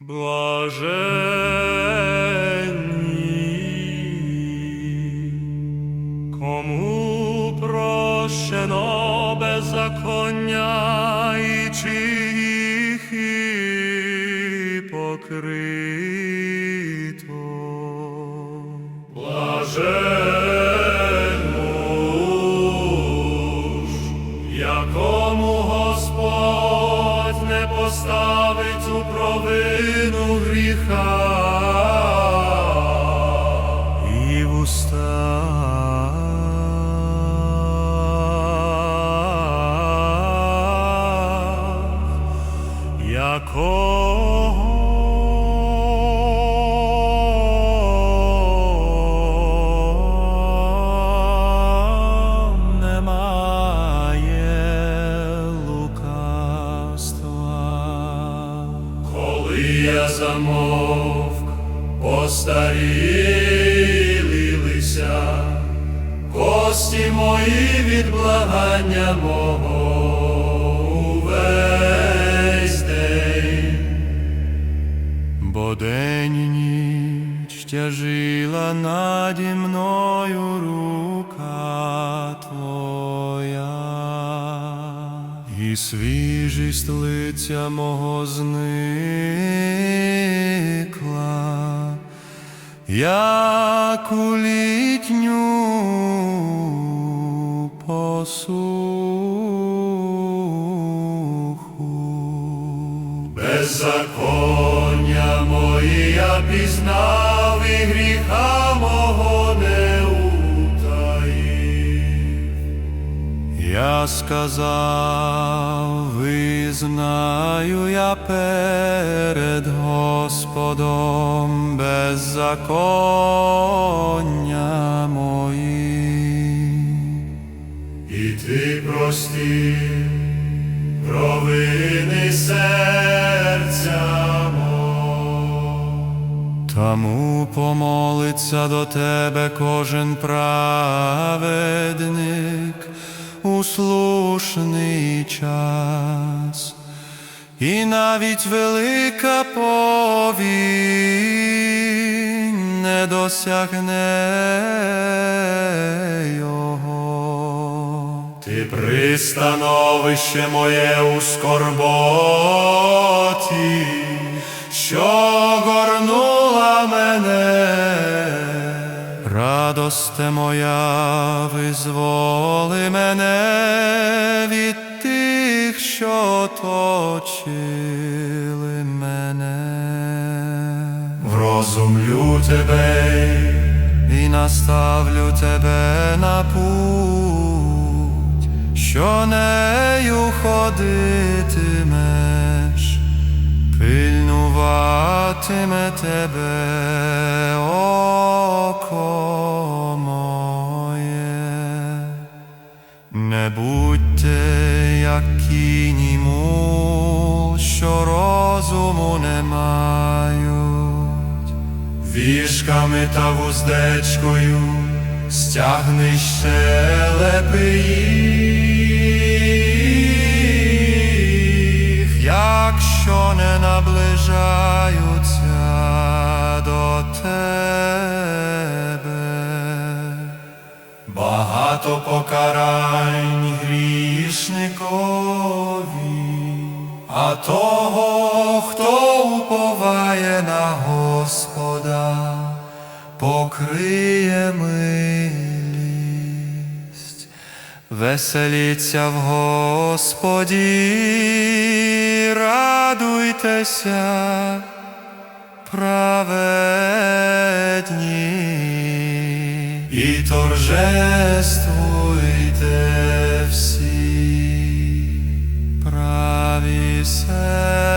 Блаженні, кому прощено беззаконня і чиїхи покрито. Блаженмуж, поставить у провину гріха. І в устах, якого замовк, постарілися, кості мої від благання мого увесь день. І ніч тяжила наді мною рука Твоя, свіжість лиця мого зникла, як у літню посуху. Беззаконня мої я пізнав і гріха мого Я сказав, визнаю я перед Господом беззаконня мої. І ти простив провини серця. Тому помолиться до тебе кожен праведник у слушний час, і навіть велика повінь не досягне його. Ти пристановище моє у скорботі, що радосте моя, визволи мене від тих, що точили мене. Врозумлю тебе і наставлю тебе на путь, що нею ходитимеш, пильнуватиме тебе око кіні що розуму не мають, вішками та вуздечкою стягни щелепи їх, якщо не наближаються того, хто уповає на Господа, покриє милість, веселіться в Господі, радуйтеся, праведні і торжествуйте всі праві серця.